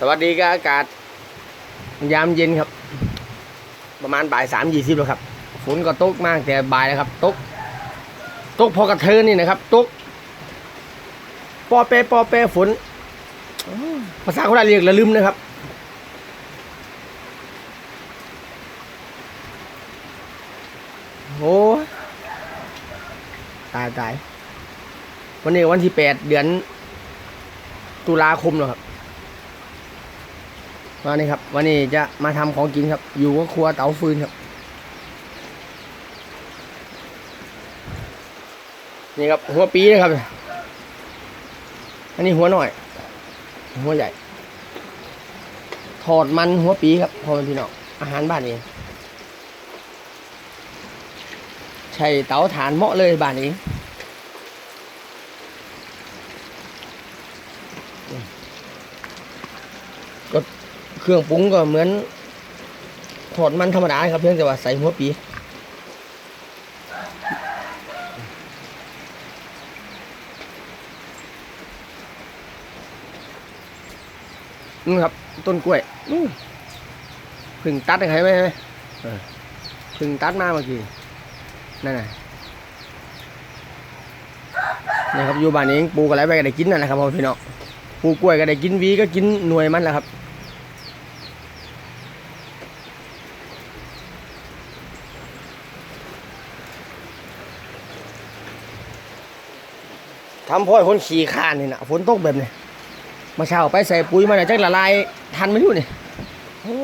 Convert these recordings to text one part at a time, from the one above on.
สวัสดีครับอากาศ ยามเย็นครับ ประมาณบ่ายสามยี่สิบแล้วครับฝนก็ตกมากแต่บ่ายแล้วครับตกตกพอกระเทินนี่นะครับตกปอเปปอเปฝนภาษาโคราชเรียกละลืมนะครับ โอ้ตายตายวันนี้วันที่แปดเดือนตุลาคมแล้วครับ วันนี้ครับ วันนี้จะมาทำของกินครับ อยู่กับครัวเตาฟืนครับ นี่ครับหัวปีนะครับ อันนี้หัวหน่อย หัวใหญ่ ถอดมันหัวปีครับพ่อแม่พี่น้องอาหารบ้านเองใช้เตาถ่านเหมาะเลยบ้านนี้ เครื่องปรุงก็เหมือนถอดมันธรรมดาครับเพียงแต่ว่าใส่หัวปีนี่ครับ ต้นกล้วยพึ่งตัดใครไหมพึ่งตัดมาเมื่อกี้นั่นน่ะนี่ครับอยู่บ้านเองปลูกอะไรไปก็ได้กินนั่นแหละครับพ่อพี่น้องปลูกกล้วยก็ได้กินวีก็กินหน่วยมันแหละครับ ทำพ่อยคนขี่คานนี่นะฝนตกแบบนี้มาเช้าไปใส่ปุ๋ยมาเนี่ยจักละลายทันไม่อยู่นี่โอ้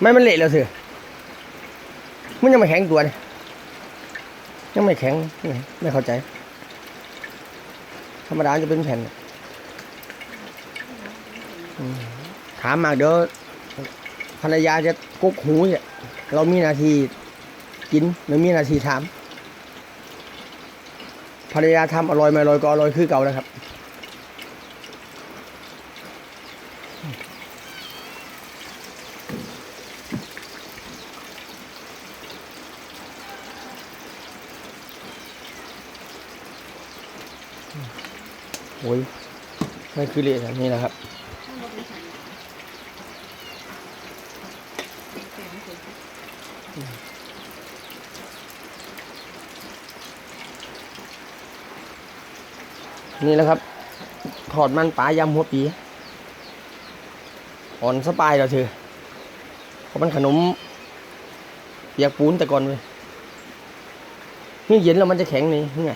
ไม่มันเละแล้วสิมันยังไม่แข็งตัวนี่ยังไม่แข็ง ไม่เข้าใจ ธรรมดาจะเป็นแผ่นถามมาเดี๋ยวภรรยาจะกุกหูเนี่ยเรามีนาทีกินหรือมีนาทีถามภรรยาทำอร่อยไม่อร่อยก็อร่อยคือเก่านะครับ อ้ยนั่นคือเละแบบนี้นะครับนี่แหละครับ ถอดมันปลายำหัวปีอ่อนสปายเราเถอะเพราะมันขนมเปียกปูนแต่ก่อนเลยนี่เย็นแล้วมันจะแข็งนี่ยังไง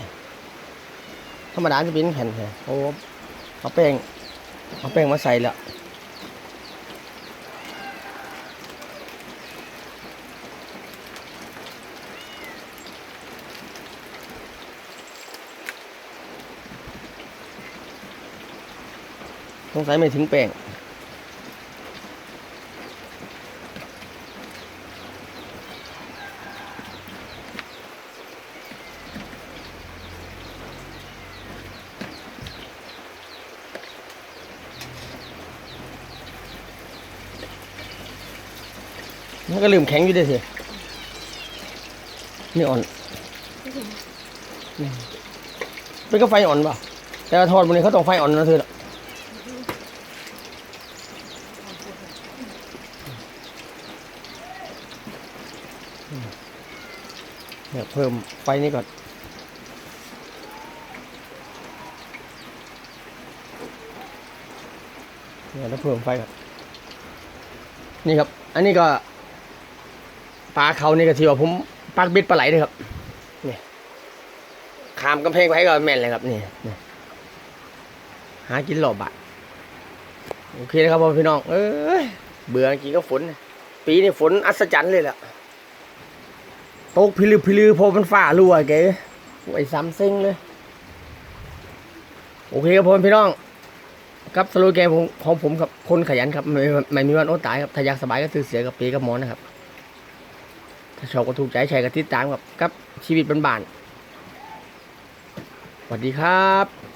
ธรรมดาจะเป็นแผ่นแค่โอ้เอาแป้งเอาแป้งมาใส่แล้วสงสัยไม่ถึงแป้ง มันก็ลืมแข็งอยู่ด้วยสินี่อ่อนนี่เป็นก็ไฟอ่อนเปล่าแต่ทอดมันนี้เขาต้องไฟอ่อนนะเธอเดี๋ยวเพิ่มไฟนี้ก่อนเดี๋ยวเราเพิ่มไฟก่อนนี่ครับ อันนี้ก็ ปลาเขานี่ก็ที่ว่าผมปักเบ็ดปลาไหลเลยครับนี่ขามกำแพงไปก็แม่นเลยครับนี่นหากินหลอบบาทโอเคนะครับพ่อพี่น้อง เอ้ยเบื่อกี่ก็ฝน ปีนี้ฝนอัศจรรย์เลยแหละตกพิลือพิลือพอมันฝ่ารั่วแกไอ้ซ้ำเซ็งเลย โอเคครับพ่อพี่น้องครับสโลแกนของของผมครับคนขยันครับไม่ไม่มีวันอดตายครับถ้าอยากสบายก็ซื้อเสียกับปีกับหมอนนะครับ ถ้าชอบก็ถูกใจแชร์กันติดตามกับกับชีวิตบ้านๆสวัสดีครับ